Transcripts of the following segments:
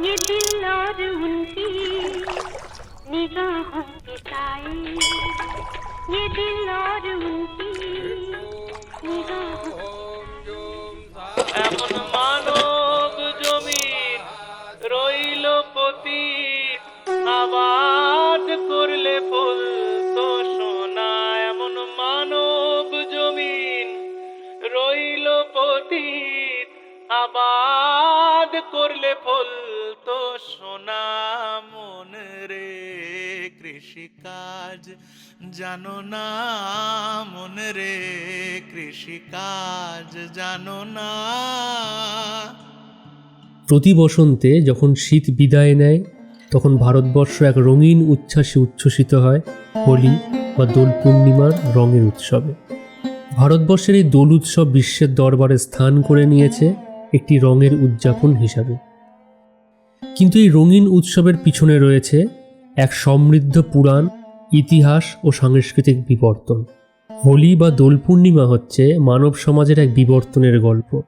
ये दिल और उनकी निगाहों के साए। ये दिल और उनकी জানো না মন রে, কৃষিকাজ জানো না। প্রতি বসন্তে যখন শীত বিদায় নেয়, তখন ভারতবর্ষ এক রঙিন উচ্ছ্বাসে উচ্ছ্বসিত হয় হোলি বা দোল পূর্ণিমার রঙের উৎসবে। ভারতবর্ষের এই দোল উৎসব বিশ্বের দরবারে স্থান করে নিয়েছে একটি রঙের উদযাপন হিসাবে। কিন্তু এই রঙিন উৎসবের পিছনে রয়েছে এক সমৃদ্ধ পুরাণ ইতিহাস ও সাংস্কৃতিক বিবর্তন। হোলি বা দোল পূর্ণিমা হচ্ছে মানব সমাজের এক বিবর্তনের গল্প।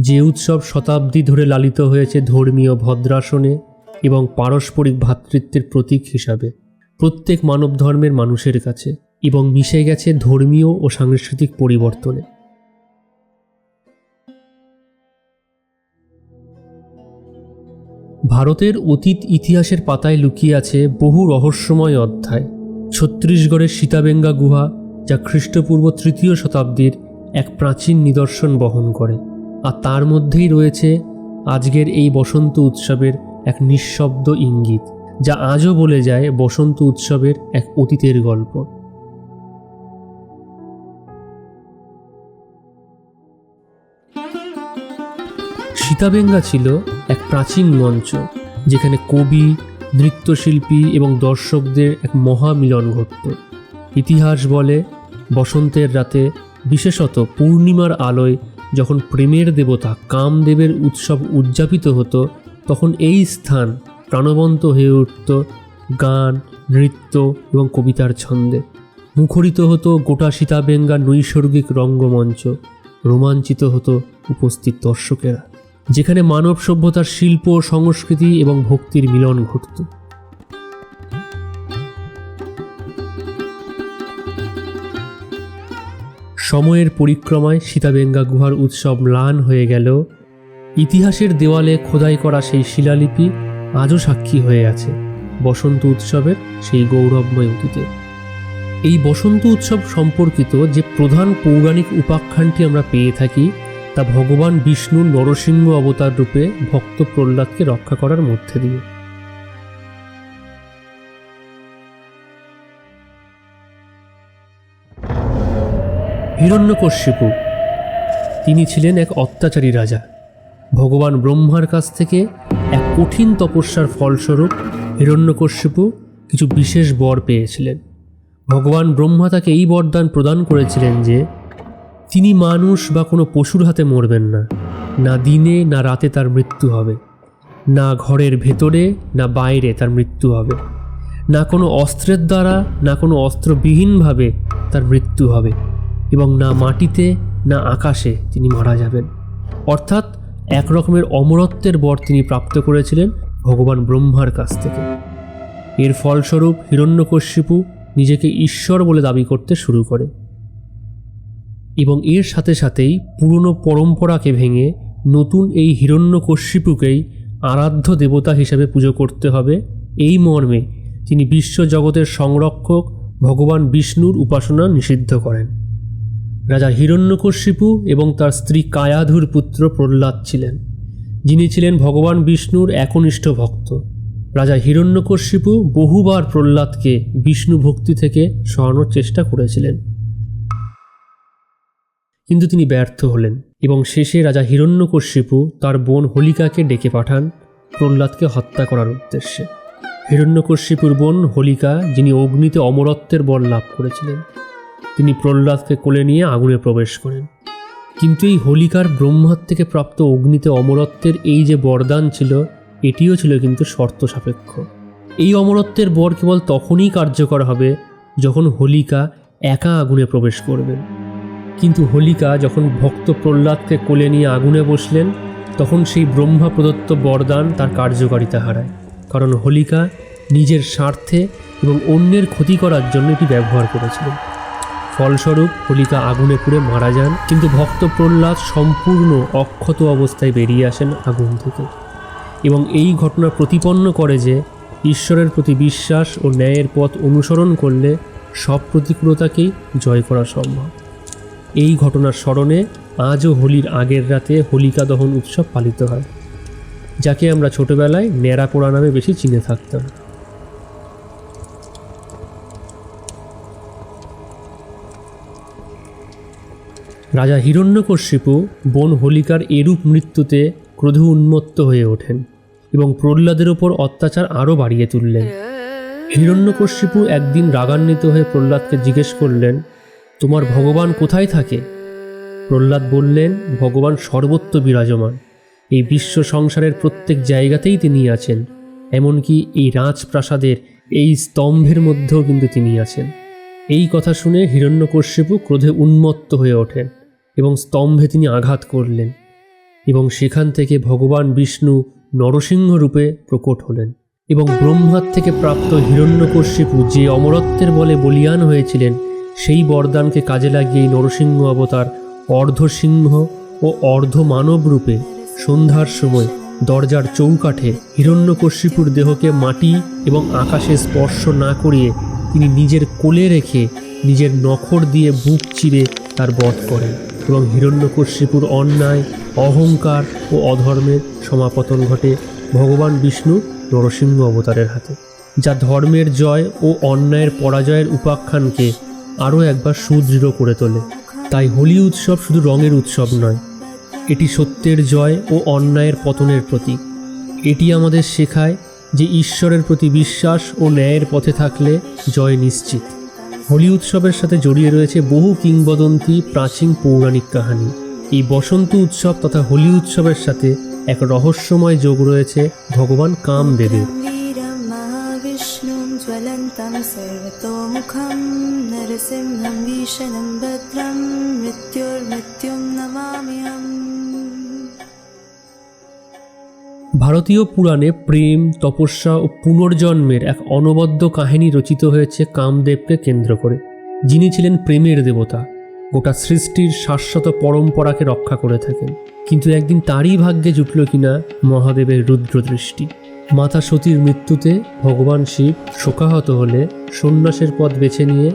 যে উৎসব শতাব্দী ধরে লালিত হয়েছে ধর্মীয় ভদ্রাসনে এবং পারস্পরিক ভ্রাতৃত্বের প্রতীক হিসাবে। প্রত্যেক মানব ধর্মের মানুষের কাছে এবং মিশে গেছে ধর্মীয় ও সাংস্কৃতিক পরিবর্তনে। ভারতের অতীত ইতিহাসের পাতায় লুকিয়ে আছে বহু রহস্যময় অধ্যায়। ছত্তিশগড়ের সীতাবেঙ্গা গুহা, যা খ্রিস্টপূর্ব তৃতীয় শতাব্দীর এক প্রাচীন নিদর্শন বহন করে। আর তার মধ্যেই রয়েছে আজকের এই বসন্ত উৎসবের এক নিঃশব্দ ইঙ্গিত, যা আজও বলে যায় বসন্ত উৎসবের এক অতীতের গল্প। সীতাবেঙ্গা ছিল এক প্রাচীন মঞ্চ, যেখানে কবি নৃত্যশিল্পী এবং দর্শকদের এক মহামিলন ঘটত। ইতিহাস বলে, বসন্তের রাতে, বিশেষত পূর্ণিমার আলোয়, যখন প্রেমের দেবতা কামদেবের উৎসব উদযাপিত হতো, তখন এই স্থান প্রাণবন্ত হয়ে উঠত গান, নৃত্য এবং কবিতার ছন্দে। মুখরিত হতো গোটা সীতাবেঙ্গা নৈসর্গিক রঙ্গমঞ্চ। রোমাঞ্চিত হতো উপস্থিত দর্শকেরা। যেখানে মানব সভ্যতার শিল্প, সংস্কৃতি এবং ভক্তির মিলন ঘটত। সময়ের পরিক্রমায় সীতাবেঙ্গা গুহার উৎসব ম্লান হয়ে গেল। ইতিহাসের দেওয়ালে খোদাই করা সেই শিলালিপি আজও সাক্ষী হয়ে আছে বসন্ত উৎসবের সেই গৌরবময় অতীতে। এই বসন্ত উৎসব সম্পর্কিত যে প্রধান পৌরাণিক উপাখ্যানটি আমরা পেয়ে থাকি তা ভগবান বিষ্ণুর নরসিংহ অবতার রূপে ভক্ত প্রহ্লাদকে রক্ষা করার মধ্যে দিয়ে। হিরণ্যকশ্যপু, তিনি ছিলেন এক অত্যাচারী রাজা। ভগবান ব্রহ্মার কাছ থেকে এক কঠিন তপস্যার ফলস্বরূপ হিরণ্যকশ্যপু কিছু বিশেষ বর পেয়েছিলেন। ভগবান ব্রহ্মা তাকে এই বরদান প্রদান করেছিলেন যে তিনি মানুষ বা কোনো পশুর হাতে মরবেন না। না দিনে, না রাতে তার মৃত্যু হবে। না ঘরের ভেতরে, না বাইরে তার মৃত্যু হবে। না কোনো অস্ত্রের দ্বারা, না কোনো অস্ত্রবিহীনভাবে তার মৃত্যু হবে এবং না মাটিতে, না আকাশে তিনি মারা যাবেন। অর্থাৎ এক রকমের অমরত্বের বর তিনি প্রাপ্ত করেছিলেন ভগবান ব্রহ্মার কাছ থেকে। এর ফলস্বরূপ হিরণ্যকশ্যিপু নিজেকে ঈশ্বর বলে দাবি করতে শুরু করে। এবং এর সাথে সাথেই পুরনো পরম্পরাকে ভেঙে নতুন এই হিরণ্যকশ্যিপুকেই আরাধ্য দেবতা হিসেবে পুজো করতে হবে এই মর্মে তিনি বিশ্বজগতের সংরক্ষক ভগবান বিষ্ণুর উপাসনা নিষিদ্ধ করেন। রাজা হিরণ্যকশ্যিপু এবং তার স্ত্রী কায়াধুর পুত্র প্রহ্লাদ ছিলেন, যিনি ছিলেন ভগবান বিষ্ণুর একনিষ্ঠ ভক্ত। রাজা হিরণ্যকশ্যিপু বহুবার প্রহ্লাদকে বিষ্ণু ভক্তি থেকে সরানোর চেষ্টা করেছিলেন। কিন্তু তিনি ব্যর্থ হলেন এবং শেষে রাজা হিরণ্যকশ্যিপু তার বোন হোলিকাকে ডেকে পাঠান প্রহ্লাদকে হত্যা করার উদ্দেশ্যে। হিরণ্যকশ্যিপুর বোন হোলিকা, যিনি অগ্নিতে অমরত্বের বর লাভ করেছিলেন, তিনি প্রহ্লাদকে কোলে নিয়ে আগুনে প্রবেশ করেন। কিন্তু এই হোলিকার ব্রহ্মার থেকে প্রাপ্ত অগ্নিতে অমরত্বের এই যে বরদান ছিল, এটিও ছিল কিন্তু শর্ত সাপেক্ষ। এই অমরত্বের বর কেবল তখনই কার্যকর হবে যখন হোলিকা একা আগুনে প্রবেশ করবেন। কিন্তু হোলিকা যখন ভক্ত প্রহ্লাদকে কোলে নিয়ে আগুনে বসলেন, তখন সেই ব্রহ্মা প্রদত্ত বরদান তার কার্যকারিতা হারায়। কারণ হোলিকা নিজের স্বার্থে এবং অন্যের ক্ষতি করার জন্য এটি ব্যবহার করেছিলেন। ফলস্বরূপ হোলিকা আগুনে পুড়ে মারা যান, কিন্তু ভক্ত প্রহ্লাদ সম্পূর্ণ অক্ষত অবস্থায় বেরিয়ে আসেন আগুন থেকে। এবং এই ঘটনা প্রতিপন্ন করে যে ঈশ্বরের প্রতি বিশ্বাস ও ন্যায়ের পথ অনুসরণ করলে সব প্রতিকূলতাকেই জয় করা সম্ভব। এই ঘটনার স্মরণে আজও হোলির আগের রাতে হোলিকা দহন উৎসব পালিত হয়, যাকে আমরা ছোটবেলায় ন্যাড়া পোড়া নামে বেশি চিনে থাকতাম। রাজা হিরণ্যকশিপু বোন হোলিকার এরূপ মৃত্যুতে ক্রোধ উন্মত্ত হয়ে ওঠেন এবং প্রহ্লাদের ওপর অত্যাচার আরও বাড়িয়ে তুললেন। হিরণ্যকশিপু একদিন রাগান্বিত হয়ে প্রহ্লাদকে জিজ্ঞেস করলেন তোমার ভগবান কোথায় থাকে? প্রহ্লাদ বললেন, ভগবান সর্বত্র বিরাজমান। এই বিশ্ব সংসারের প্রত্যেক জায়গাতেই তিনি আছেন। এমনকি এই রাজপ্রাসাদের এই স্তম্ভের মধ্যেও কিন্তু তিনি আছেন। এই কথা শুনে হিরণ্যকশ্যপু ক্রোধে উন্মত্ত হয়ে ওঠেন এবং স্তম্ভে তিনি আঘাত করলেন এবং সেখান থেকে ভগবান বিষ্ণু নরসিংহ রূপে প্রকট হলেন এবং ব্রহ্মার থেকে প্রাপ্ত হিরণ্যকশ্যপু যে অমরত্বের বলে বলিয়ান হয়েছিলেন সেই বরদানকে কাজে লাগিয়ে নরসিংহ অবতার অর্ধসিংহ ও অর্ধ মানব রূপে সন্ধ্যার সময় দরজার চৌকাঠে হিরণ্যকশিপুর দেহকে মাটি এবং আকাশে স্পর্শ না করিয়ে তিনি নিজের কোলে রেখে নিজের নখর দিয়ে বুক চিরে তার বধ করেন এবং হিরণ্যকশিপুর অন্যায়, অহংকার ও অধর্মের সমাপতন ঘটে ভগবান বিষ্ণু নরসিংহ অবতারের হাতে, যা ধর্মের জয় ও অন্যায়ের পরাজয়ের উপাখ্যানকে আরও একবার সুদৃঢ় করে তোলে। তাই হোলি উৎসব শুধু রঙের উৎসব নয়, এটি সত্যের জয় ও অন্যায়ের পতনের প্রতীক। এটি আমাদের শেখায় যে ঈশ্বরের প্রতি বিশ্বাস ও ন্যায়ের পথে থাকলে জয় নিশ্চিত। হোলি উৎসবের সাথে জড়িয়ে রয়েছে বহু কিংবদন্তি প্রাচীন পৌরাণিক কাহিনী। এই বসন্ত উৎসব তথা হোলি উৎসবের সাথে এক রহস্যময় যোগ রয়েছে ভগবান কামদেবের। नरसिंहं भीषणं भद्रं मृत्युर्मृत्युं नमाम्यहम् ভারতীয় পুরাণে প্রেম তপস্যা ও পুনর্জন্মের এক অনবদ্য কাহিনী রচিত হয়েছে কামদেবকে কেন্দ্র করে যিনি ছিলেন প্রেমের দেবতা গোটা সৃষ্টির শাশ্বত পরম্পরাকে রক্ষা করে থাকেন কিন্তু একদিন তারই ভাগ্যে জুটল কিনা মহাদেবের রুদ্রদৃষ্টি মাতা সতীর মৃত্যুতে ভগবান শিব শোকাহত হলে সন্ন্যাসের পথ বেছে নিয়ে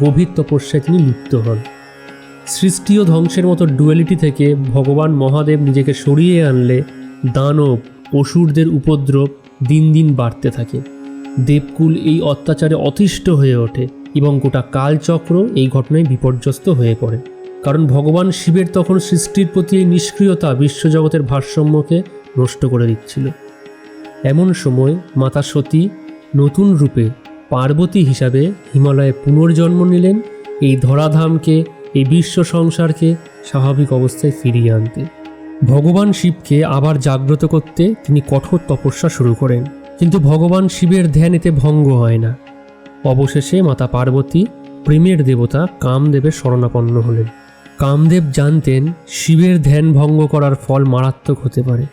গভীর তপস্যায় তিনি লিপ্ত হন। সৃষ্টি ও ধ্বংসের মতো ডুয়ালিটি থেকে ভগবান মহাদেব নিজেকে সরিয়ে আনলে দানব, অসুরদের উপদ্রব দিন দিন বাড়তে থাকে। দেবকুল এই অত্যাচারে অতিষ্ঠ হয়ে ওঠে এবং গোটা কালচক্র এই ঘটনায় বিপর্যস্ত হয়ে পড়ে। কারণ ভগবান শিবের তখন সৃষ্টির প্রতি এই নিষ্ক্রিয়তা বিশ্বজগতের ভারসাম্যকে নষ্ট করে দিচ্ছিল। এমন সময় মাতা সতী নতুন রূপে পার্বতী হিসাবে হিমালয়ে পুনর্জন্ম নিলেন, এই ধরাধামকে, এই বিশ্ব সংসারকে স্বাভাবিক অবস্থায় ফিরিয়ে আনতে। ভগবান শিবকে আবার জাগ্রত করতে তিনি কঠোর তপস্যা শুরু করেন, কিন্তু ভগবান শিবের ধ্যান এতে ভঙ্গ হয় না। অবশেষে মাতা পার্বতী প্রেমের দেবতা কামদেবের শরণাপন্ন হলেন। কামদেব জানতেন শিবের ধ্যান ভঙ্গ করার ফল মারাত্মক হতে পারে।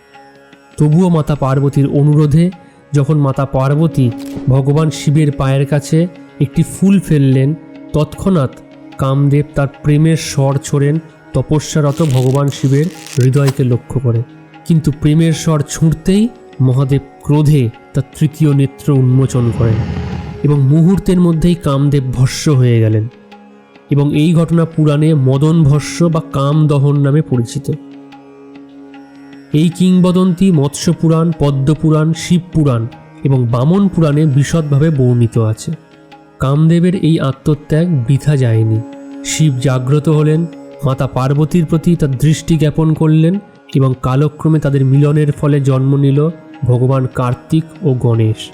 তবুও মাতা পার্বতীর অনুরোধে যখন মাতা পার্বতী ভগবান শিবের পায়ের কাছে একটি ফুল ফেললেন, তৎক্ষণাৎ কামদেব তার প্রেমের স্বর ছোড়েন, তপস্যারত ভগবান শিবের হৃদয়কে লক্ষ্য করে। কিন্তু প্রেমের স্বর ছুঁড়তেই মহাদেব ক্রোধে তার তৃতীয় নেত্র উন্মোচন করেন এবং মুহূর্তের মধ্যেই কামদেব ভস্য হয়ে গেলেন এবং এই ঘটনা পুরাণে মদন ভস্য বা কাম দহন নামে পরিচিত। এই কিংবদন্তি মৎস্য পুরাণ পদ্মপুরাণ শিব পুরাণ এবং বামন পুরাণে বিশদভাবে বর্ণিত আছে। কামদেবের এই আত্মত্যাগ বৃথা যায়নি। শিব জাগ্রত হলেন, মাতা পার্বতীর প্রতি তার দৃষ্টি জ্ঞাপন করলেন এবং কালক্রমে তাদের মিলনের ফলে জন্ম নিল ভগবান কার্তিক ও গণেশ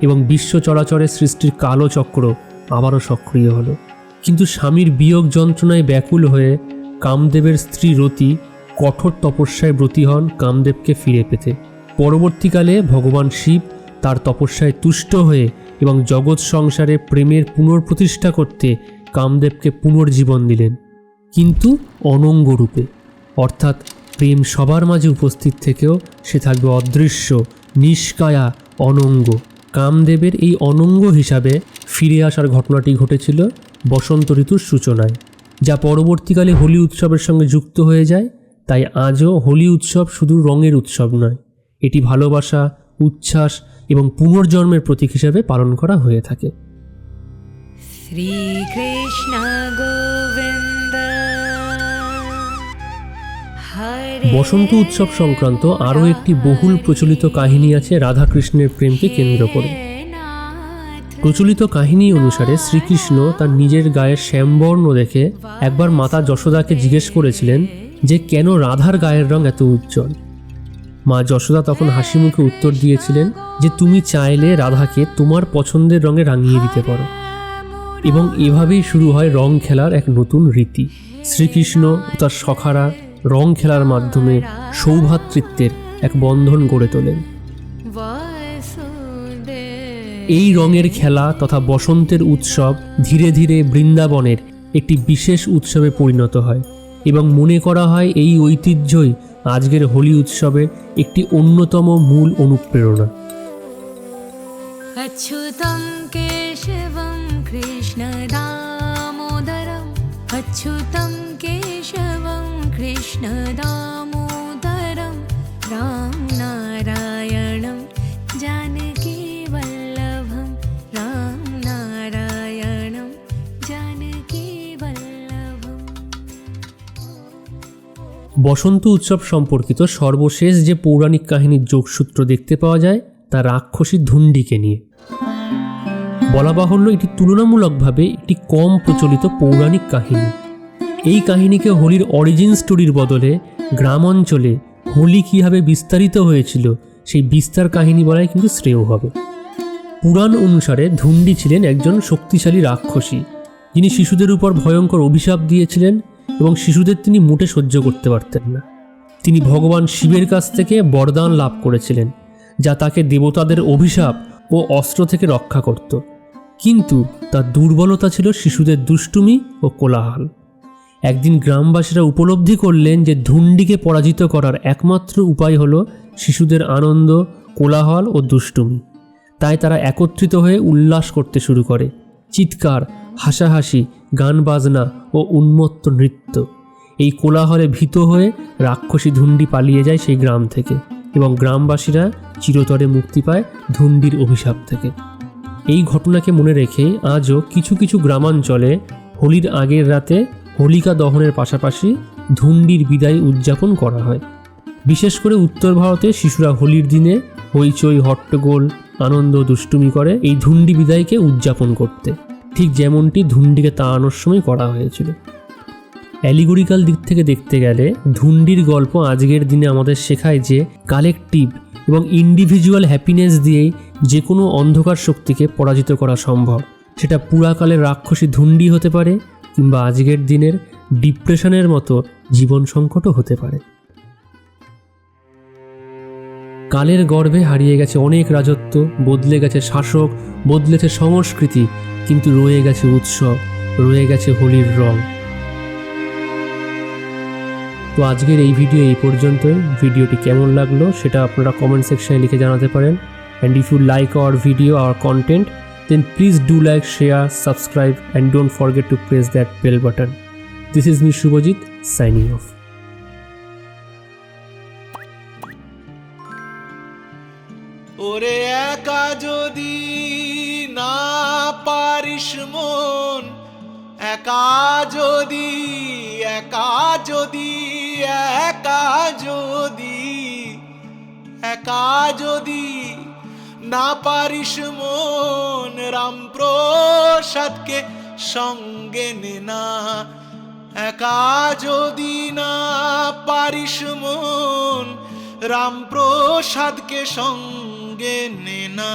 এবং বিশ্ব চরাচরে সৃষ্টির কালো চক্র আবারও সক্রিয় হলো। কিন্তু স্বামীর বিয়োগ যন্ত্রণায় ব্যাকুল হয়ে কামদেবের স্ত্রী রতি কঠোর তপস্যায় ব্রতী হন কামদেবকে ফিরে পেতে। পরবর্তীকালে ভগবান শিব তার তপস্যায় তুষ্ট হয়ে এবং জগৎ সংসারে প্রেমের পুনর্প্রতিষ্ঠা করতে কামদেবকে পুনর্জীবন দিলেন। কিন্তু অনঙ্গ রূপে অর্থাৎ প্রেম সবার মাঝে উপস্থিত থেকেও সে থাকবে অদৃশ্য, নিষ্কায়া, অনঙ্গ। কামদেবের এই অনঙ্গ হিসাবে ফিরে আসার ঘটনাটি ঘটেছিল বসন্ত ঋতুর সূচনায়, যা পরবর্তীকালে হোলি উৎসবের সঙ্গে যুক্ত হয়ে যায়। তাই আজও হোলি উৎসব শুধু রঙের উৎসব নয় এটি ভালোবাসা উচ্ছ্বাস এবং পুনর্জন্মের প্রতীক হিসেবে পালন করা হয়ে থাকে। বসন্ত উৎসব সংক্রান্ত আরও একটি বহুল প্রচলিত কাহিনী আছে রাধাকৃষ্ণের প্রেমকে কেন্দ্র করে। প্রচলিত কাহিনী অনুসারে শ্রীকৃষ্ণ তার নিজের গায়ের শ্যামবর্ণ দেখে একবার মাতা যশোদাকে জিজ্ঞেস করেছিলেন যে কেন রাধার গায়ের রং এত উজ্জ্বল? মা যশোদা তখন হাসি মুখে উত্তর দিয়েছিলেন যে তুমি চাইলে রাধাকে তোমার পছন্দের রঙে রাঙিয়ে দিতে পারো। এবং এভাবেই শুরু হয় রং খেলার এক নতুন রীতি। শ্রীকৃষ্ণ ও তার সখারা রং খেলার মাধ্যমে সৌভাতৃত্বের এক বন্ধন গড়ে তোলেন। এই রঙের খেলা তথা বসন্তের উৎসব ধীরে ধীরে বৃন্দাবনের একটি বিশেষ উৎসবে পরিণত হয়। এবং মনে করা হয় এই ঐতিহ্যই আজকের হোলি উৎসবের একটি অন্যতম মূল অনুপ্রেরণা अच्युतं केशवं कृष्णदामोदरम् अच्युतं केशवं कृष्णदामोदरं বসন্ত উৎসব সম্পর্কিত সর্বশেষ যে পৌরাণিক কাহিনীর যোগসূত্র দেখতে পাওয়া যায়, তা রাক্ষসী ধুন্ডিকে নিয়ে। বলা বাহুল্য, এটি তুলনামূলকভাবে একটি কম প্রচলিত পৌরাণিক কাহিনী। এই কাহিনীকে হোলির অরিজিন স্টোরির বদলে গ্রাম অঞ্চলে হোলি কীভাবে বিস্তারিত হয়েছিল, সেই বিস্তার কাহিনী বলাই কিন্তু শ্রেয় হবে। পুরাণ অনুসারে ধুন্ডি ছিলেন একজন শক্তিশালী রাক্ষসী, যিনি শিশুদের উপর ভয়ঙ্কর অভিশাপ দিয়েছিলেন এবং শিশুদের তিনি মোটে সহ্য করতে পারতেন না। তিনি ভগবান শিবের কাছ থেকে বরদান লাভ করেছিলেন, যা তাকে দেবতাদের অভিশাপ ও অস্ত্র থেকে রক্ষা করত। কিন্তু তার দুর্বলতা ছিল শিশুদের দুষ্টুমি ও কোলাহল। একদিন গ্রামবাসীরা উপলব্ধি করলেন যে ধুন্ডিকে পরাজিত করার একমাত্র উপায় হল শিশুদের আনন্দ, কোলাহল ও দুষ্টুমি। তাই তারা একত্রিত হয়ে উল্লাস করতে শুরু করে। চিৎকার, হাসাহাসি গান বাজনা ও উন্মত্ত নৃত্য। এই কোলাহলে ভীত হয়ে রাক্ষসী ধুন্ডি পালিয়ে যায় সেই গ্রাম থেকে এবং গ্রামবাসীরা চিরতরে মুক্তি পায় ধুন্ডির অভিশাপ থেকে। এই ঘটনাকে মনে রেখে আজও কিছু কিছু গ্রামাঞ্চলে হোলির আগের রাতে হোলিকা দহনের পাশাপাশি ধুন্ডির বিদায় উদযাপন করা হয়। বিশেষ করে উত্তর ভারতে শিশুরা হোলির দিনে হইচই, হট্টগোল, আনন্দ, দুষ্টুমি করে এই ধুন্ডি বিদায়কে উদযাপন করতে। ঠিক যেমনটি ধুন্ডিকে তাড়ানোর সময় করা হয়েছিল। অ্যালিগরিক্যাল দিক থেকে দেখতে গেলে, ধুন্ডির গল্প আজকের দিনে আমাদের শেখায় যে কালেকটিভ এবং ইন্ডিভিজুয়াল হ্যাপিনেস দিয়েই যে কোনো অন্ধকার শক্তিকে পরাজিত করা সম্ভব। সেটা পুরাকালের রাক্ষসী ধুন্ডি হতে পারে কিংবা আজকের দিনের ডিপ্রেশনের মতো জীবন সংকটও হতে পারে। কালের গর্ভে হারিয়ে গেছে অনেক রাজত্ব, বদলে গেছে শাসক, বদলেছে সংস্কৃতি কিন্তু রয়ে গেছে উৎসব, রয়ে গেছে হোলির রং। তো আজকের এই ভিডিও এই পর্যন্তই। ভিডিওটি কেমন লাগল সেটা আপনারা কমেন্ট সেকশনে লিখে জানাতে পারেন। And if you like our video our content then please do like share subscribe and don't forget to press that bell button this is me Shubhojit signing off ওরে একা যদি না পারিস মন, একা যদি একা যদি একা যদি একা যদি না পারিস মন, রামপ্রসাদকে সঙ্গে নে না। একা যদি না পারিস মন, রামপ্রসাদকে সঙ্গে নে না।